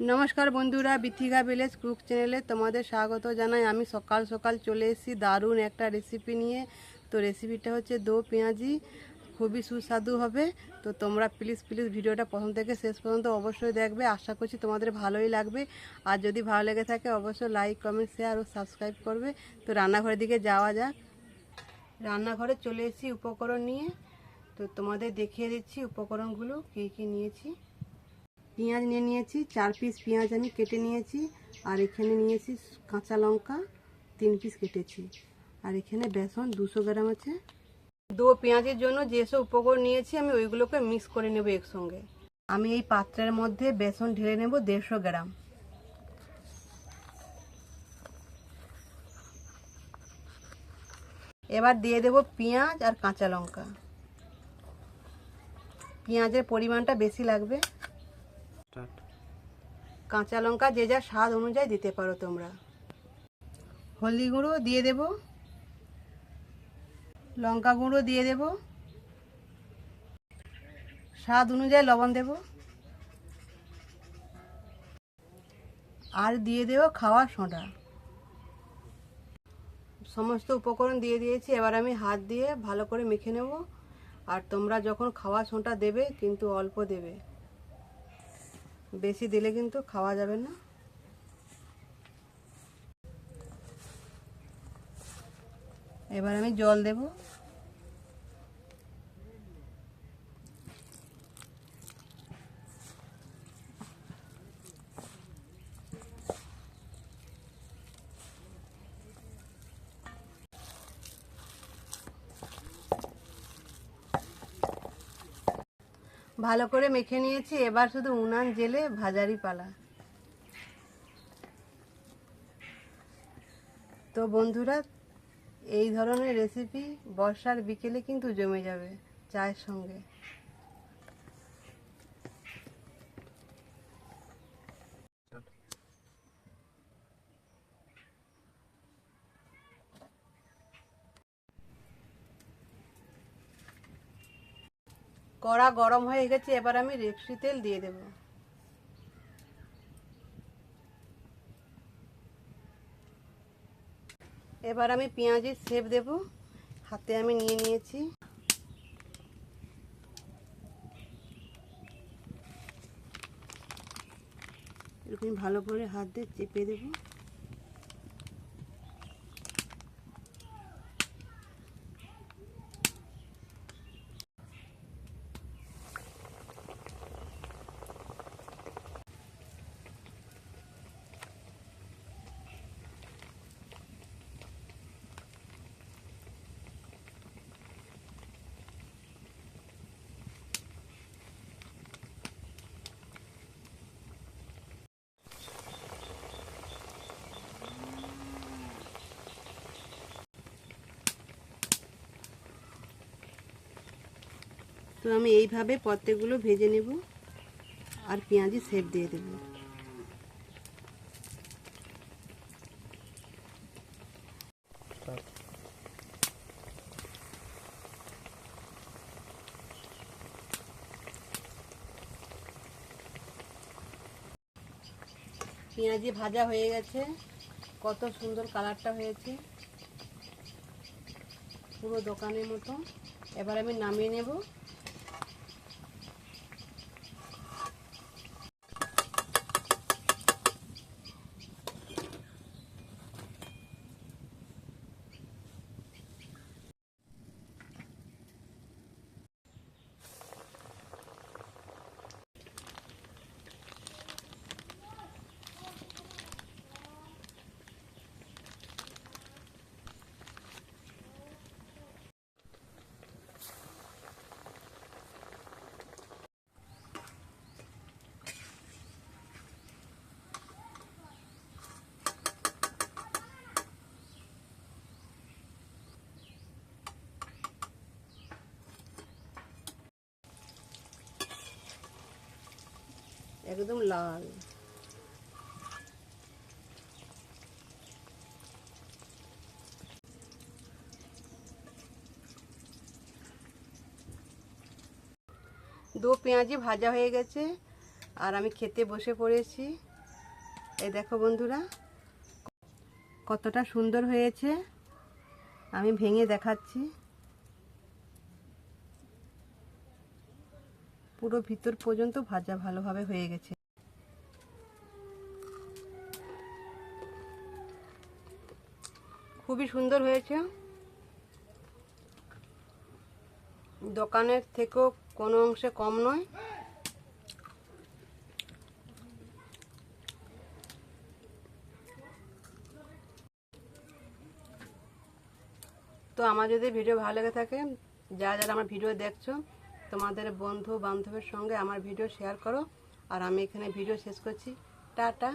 নমস্কার বন্ধুরা, Bithika village cook চ্যানেলে তোমাদের স্বাগত জানাই। আমি সকাল সকাল চলে এসেছি দারুণ একটা রেসিপি নিয়ে। তো রেসিপিটা হচ্ছে দো পেঁয়াজি, খুবই সুস্বাদু হবে। তো তোমরা প্লিজ প্লিজ ভিডিওটা প্রথম থেকে শেষ পর্যন্ত অবশ্যই দেখবে। আশা করছি তোমাদের ভালোই লাগবে। আর যদি ভালো লেগে থাকে, অবশ্যই লাইক কমেন্ট শেয়ার ও সাবস্ক্রাইব করবে। তো রান্নাঘরের দিকে যাওয়া যাক। রান্নাঘরে চলে এসেছি উপকরণ নিয়ে। তো তোমাদের দেখিয়ে দিচ্ছি উপকরণগুলো, কী কী নিয়েছি। পেঁয়াজ নিয়ে নিয়েছি, চার পিস পেঁয়াজ আমি কেটে নিয়েছি, আর এখানে নিয়েছি কাঁচা লঙ্কা, তিন পিস কেটেছি। আর এখানে বেসন দুশো গ্রাম আছে। দু পেঁয়াজের জন্য যেসব উপকরণ নিয়েছি আমি ওইগুলোকে মিক্স করে নেব একসঙ্গে। আমি এই পাত্রের মধ্যে বেসন ঢেলে নেব দেড়শো গ্রাম। এবার দিয়ে দেব পেঁয়াজ আর কাঁচা লঙ্কা। পেঁয়াজের পরিমাণটা বেশি লাগবে। কাঁচা লঙ্কা যে যা স্বাদ অনুযায়ী দিতে পারো তোমরা। হলদি গুঁড়ো দিয়ে দেব। লঙ্কা গুঁড়ো দিয়ে দেব। স্বাদ অনুযায়ী লবণ দেব। আর দিয়ে দেব খাওয়া সোঁটা সমস্ত উপকরণ দিয়ে দিয়েছি এবার আমি হাত দিয়ে ভালো করে মেখে নেব। আর তোমরা যখন খাওয়া সোঁটা দেবে কিন্তু অল্প দেবে। বেশি দিলে কিন্তু খাওয়া যাবে না। এবার আমি জল দেব। ভালো করে মেখে নিয়েছি, এবার শুধু উনান জেলে ভাজারি পালা। তো বন্ধুরা, এই ধরনের রেসিপি বর্ষার বিকেলে কিন্তু জমে যাবে চায়ের সঙ্গে। কড়া গরম হয়ে গেছে, এবার আমি রেপসি তেল দিয়ে দেব। এবার আমি পেঁয়াজের শেপ দেব, হাতে আমি নিয়ে নিয়েছি। এরকম ভালো করে হাত দিয়ে চেপে দেবো। তো আমি এইভাবে প্রত্যেকগুলো ভেজে নেব আর পেঁয়াজি সেপ দিয়ে দেব। পেঁয়াজি ভাজা হয়ে গেছে। কত সুন্দর কালারটা হয়েছে। পুরো দোকানের মতো। এবার আমি নামিয়ে নেব। একদম লাল। দু পেঁয়াজি ভাজা হয়ে গেছে, আর আমি খেতে বসে পড়েছি। এই দেখো বন্ধুরা, কতটা সুন্দর হয়েছে। আমি ভেঙে দেখাচ্ছি। পুরো ভিতর পর্যন্ত ভাজা ভালোভাবে হয়ে গেছে। খুবই সুন্দর হয়েছে। দোকানের থেকেও কোনো অংশে কম নয়। তো আমার যদি ভিডিও ভালো লেগে থাকে, যারা যারা আমার ভিডিও দেখছ তোমাদের বন্ধু বান্ধবের সঙ্গে আমার ভিডিও শেয়ার করো। আর আমি এখানে ভিডিও শেষ করছি। টাটা।